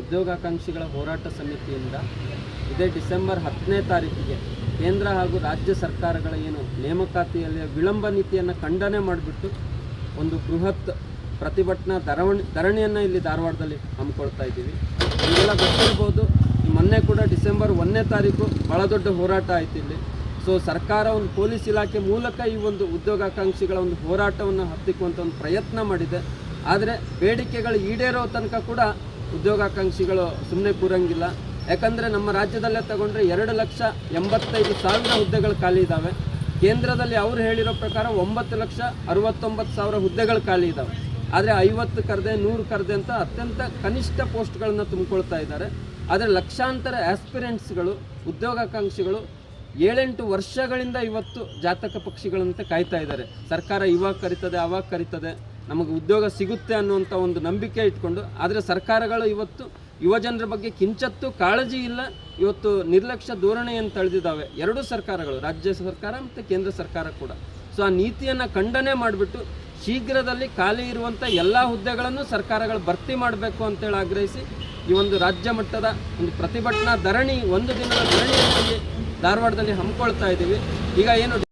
ಉದ್ಯೋಗಾಕಾಂಕ್ಷಿಗಳ ಹೋರಾಟ ಸಮಿತಿಯಿಂದ ಇದೇ ಡಿಸೆಂಬರ್ ಹತ್ತನೇ ತಾರೀಕಿಗೆ ಕೇಂದ್ರ ಹಾಗೂ ರಾಜ್ಯ ಸರ್ಕಾರಗಳ ಏನು ನೇಮಕಾತಿಯಲ್ಲಿ ವಿಳಂಬ ನೀತಿಯನ್ನು ಖಂಡನೆ ಮಾಡಿಬಿಟ್ಟು ಒಂದು ಬೃಹತ್ ಪ್ರತಿಭಟನಾ ಧರವಣಿ, ಧರಣಿಯನ್ನು ಇಲ್ಲಿ ಧಾರವಾಡದಲ್ಲಿ ಹಮ್ಮಿಕೊಳ್ತಾ ಇದ್ದೀವಿ. ಇವೆಲ್ಲ ಗೊತ್ತಿರ್ಬೋದು ಮೊನ್ನೆ ಕೂಡ ಡಿಸೆಂಬರ್ ಒಂದನೇ ತಾರೀಕು ಭಾಳ ದೊಡ್ಡ ಹೋರಾಟ ಆಯ್ತು ಇಲ್ಲಿ. ಸೊ ಸರ್ಕಾರ ಒಂದು ಪೊಲೀಸ್ ಇಲಾಖೆ ಮೂಲಕ ಈ ಒಂದು ಉದ್ಯೋಗಾಕಾಂಕ್ಷಿಗಳ ಒಂದು ಹೋರಾಟವನ್ನು ಹತ್ತಿಕ್ಕುವಂಥ ಒಂದು ಪ್ರಯತ್ನ ಮಾಡಿದೆ. ಆದರೆ ಬೇಡಿಕೆಗಳು ಈಡೇರೋ ತನಕ ಕೂಡ ಉದ್ಯೋಗಾಕಾಂಕ್ಷಿಗಳು ಸುಮ್ಮನೆ ಕೂರಂಗಿಲ್ಲ. ಯಾಕಂದರೆ ನಮ್ಮ ರಾಜ್ಯದಲ್ಲೇ ತಗೊಂಡ್ರೆ ಎರಡು ಲಕ್ಷ ಎಂಬತ್ತೈದು ಸಾವಿರ ಹುದ್ದೆಗಳು ಖಾಲಿ ಇದ್ದಾವೆ ಕೇಂದ್ರದಲ್ಲಿ ಅವರು ಹೇಳಿರೋ ಪ್ರಕಾರ ಒಂಬತ್ತು ಲಕ್ಷ ಅರವತ್ತೊಂಬತ್ತು ಸಾವಿರ ಹುದ್ದೆಗಳು ಖಾಲಿ ಇದ್ದಾವೆ ಆದರೆ ಐವತ್ತು ಕರೆದೆ, ನೂರು ಕರೆದೆ ಅಂತ ಅತ್ಯಂತ ಕನಿಷ್ಠ ಪೋಸ್ಟ್ಗಳನ್ನು ತುಂಬಿಕೊಳ್ತಾ ಇದ್ದಾರೆ. ಆದರೆ ಲಕ್ಷಾಂತರ ಆಸ್ಪಿರೆಂಟ್ಸ್ಗಳು, ಉದ್ಯೋಗಾಕಾಂಕ್ಷಿಗಳು ಏಳೆಂಟು ವರ್ಷಗಳಿಂದ ಇವತ್ತು ಜಾತಕ ಪಕ್ಷಿಗಳಂತೆ ಕಾಯ್ತಾ ಇದ್ದಾರೆ. ಸರ್ಕಾರ ಇವಾಗ ಕರಿತದೆ, ಅವಾಗ ಕರಿತದೆ. ನಮಗೆ ಉದ್ಯೋಗ ಸಿಗುತ್ತೆ ಅನ್ನುವಂಥ ಒಂದು ನಂಬಿಕೆ ಇಟ್ಕೊಂಡು, ಆದರೆ ಸರ್ಕಾರಗಳು ಇವತ್ತು ಯುವಜನರ ಬಗ್ಗೆ ಕಿಂಚತ್ತು ಕಾಳಜಿ ಇಲ್ಲ, ಇವತ್ತು ನಿರ್ಲಕ್ಷ್ಯ ಧೋರಣೆಯನ್ನು ತಳೆದಿದ್ದಾವೆ ಎರಡೂ ಸರ್ಕಾರಗಳು, ರಾಜ್ಯ ಸರ್ಕಾರ ಮತ್ತು ಕೇಂದ್ರ ಸರ್ಕಾರ ಕೂಡ. ಸೊ ಆ ನೀತಿಯನ್ನು ಖಂಡನೆ ಮಾಡಿಬಿಟ್ಟು ಶೀಘ್ರದಲ್ಲಿ ಖಾಲಿ ಇರುವಂಥ ಎಲ್ಲ ಹುದ್ದೆಗಳನ್ನು ಸರ್ಕಾರಗಳು ಭರ್ತಿ ಮಾಡಬೇಕು ಅಂತೇಳಿ ಆಗ್ರಹಿಸಿ, ಈ ಒಂದು ರಾಜ್ಯ ಮಟ್ಟದ ಒಂದು ಪ್ರತಿಭಟನಾ ಧರಣಿ, ಒಂದು ದಿನದ ಧರಣಿಯಲ್ಲಿ ಧಾರವಾಡದಲ್ಲಿ ಹಮ್ಮಿಕೊಳ್ತಾ ಇದ್ದೀವಿ. ಈಗ ಏನು